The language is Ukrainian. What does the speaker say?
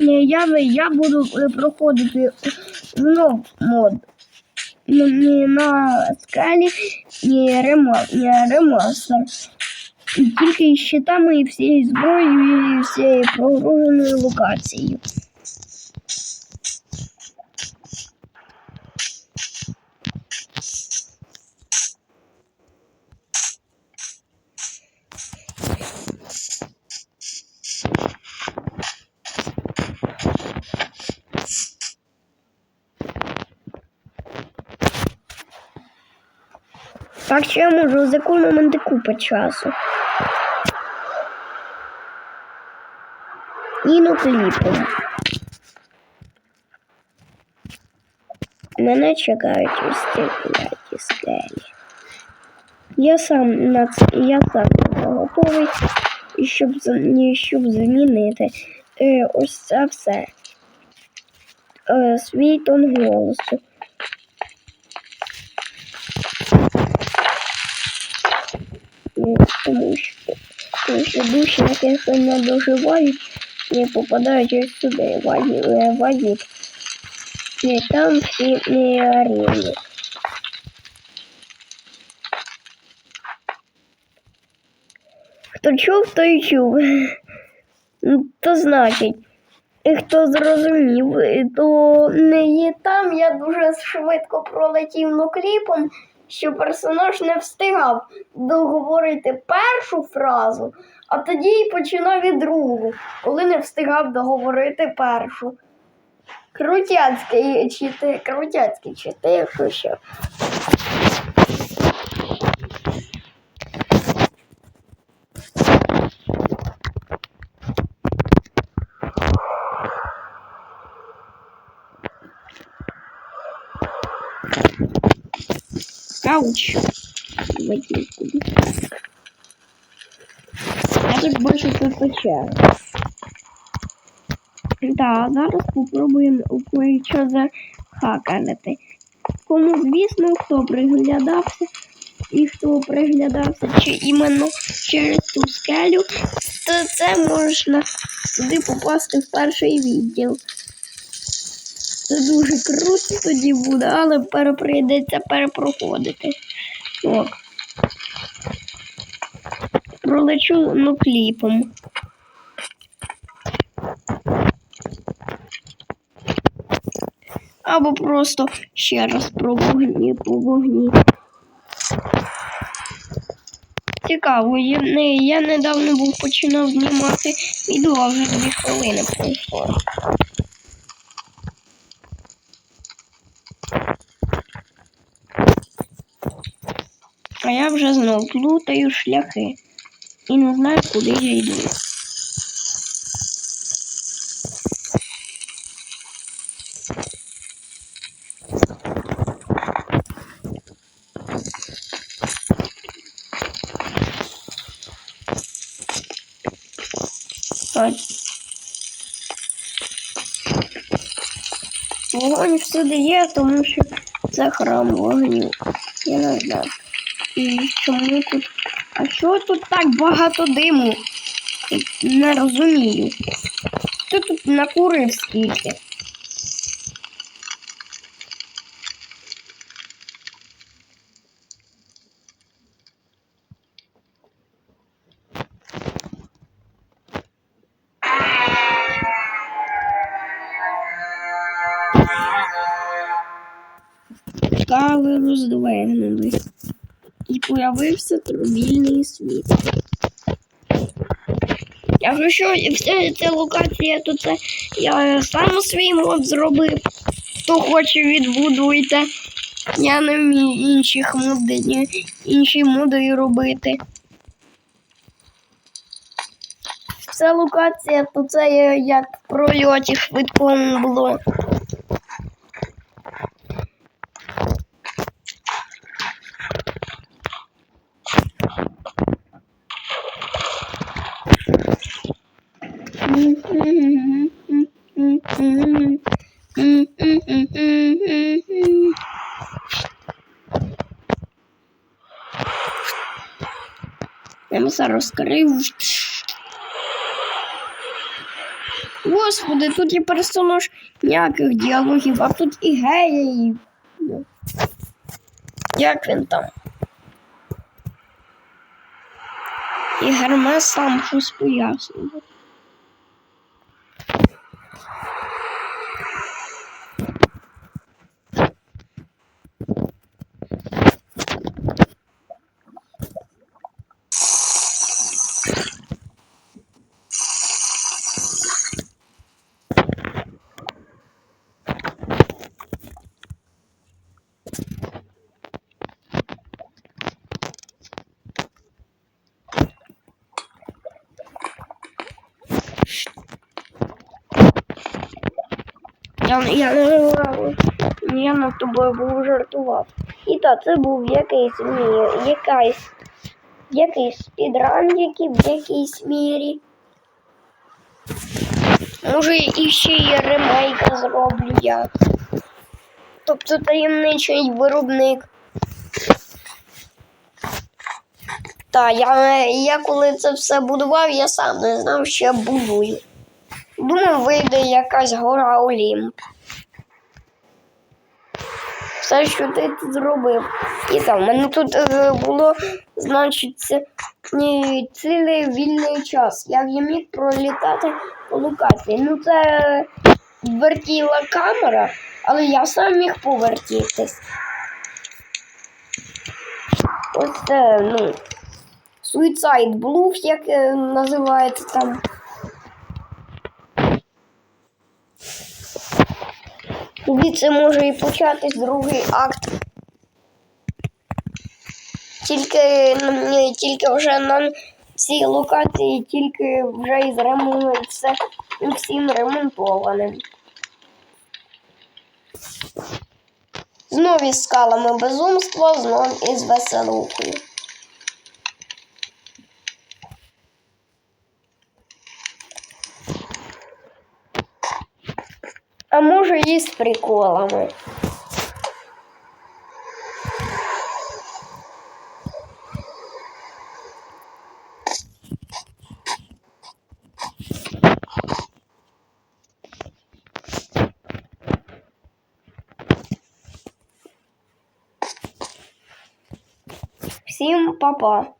е, я, буду е, проходити знов мод. Не, не на скалі, не, ремастер. Тільки з щитами і всією зброєю і всією прогруженою локацією. Так що я можу зекономити купу часу. І ну. Мене чекають ці кляті скелі. Я сам на це, я сам готовий, щоб, щоб змінити е, ось це все. Е, свій тон голосу. Тому що, душі, яких не доживають, не попадають ось сюди, в аді- е. І там всі не арені. Хто чув, той чув. Ну, То значить, і хто зрозумів, то не є там. Я дуже швидко пролетів нокліпом, що персонаж не встигав договорити першу фразу, а тоді й починав і другу, коли не встигав договорити першу. Крутяцький чити, крутяцький чити, якщо що. Ауч. Давайте куди. Я тут більше тут печера. Так, зараз попробуємо кое-що захаканити. Кому, звісно, хто приглядався і хто приглядався чи іменно через ту скелю, то це можна сюди попасти в перший відділ. Це дуже круто тоді буде, але переприйдеться перепроходити. Ок. Пролечу ну кліпом. Або просто ще раз про вогні по вогні. Цікаво, я, не, я недавно був починав знімати відео, вже дві хвилини пройшло. А я вже знов плутаю шляхи і не знаю, куди я йду. Вогонь всюди є, тому що це храм вогню. Я не знаю. І чому тут. А що тут так багато диму? Не розумію. Хто тут накурив скільки? Скали роздвигнули. І появився турбільний світ. Якщо що, вся ця локація, то це я сам свій мод зробив. Хто хоче, відбудуйте. Я не вмію інших моди, інші моди робити. Ця локація, то це як в прольоті швидкому було. Я все розкрив. Господи, тут і персонаж ніяких діалогів, а тут і ну, Як він там? І Гермес сам щось пояснює. Я, я не я над тобою був жартував. І так, це був якийсь мір, якась, якийсь спідран, в якійсь мірі. Може, і ще є ремейк зроблю я. Тобто таємничий виробник. Та, я, я коли це все будував, я сам не знав, що я будую. Думав, вийде якась гора Олімп. Все, що ти тут зробив. І там, в мене тут е, було, значить, цілий вільний час. Я я міг пролітати по локації. Ну, це вертіла камера, але я сам міг повертітись. Ось це, ну, Suicide Bluff, як е, називається там. Звідси може і початись другий акт. Тільки, м, тільки вже на цій локації, тільки вже із ремонтом все всім ремонтованим. Знов із скалами безумства, знов із веселухою. А може і з приколами. Всім па-па.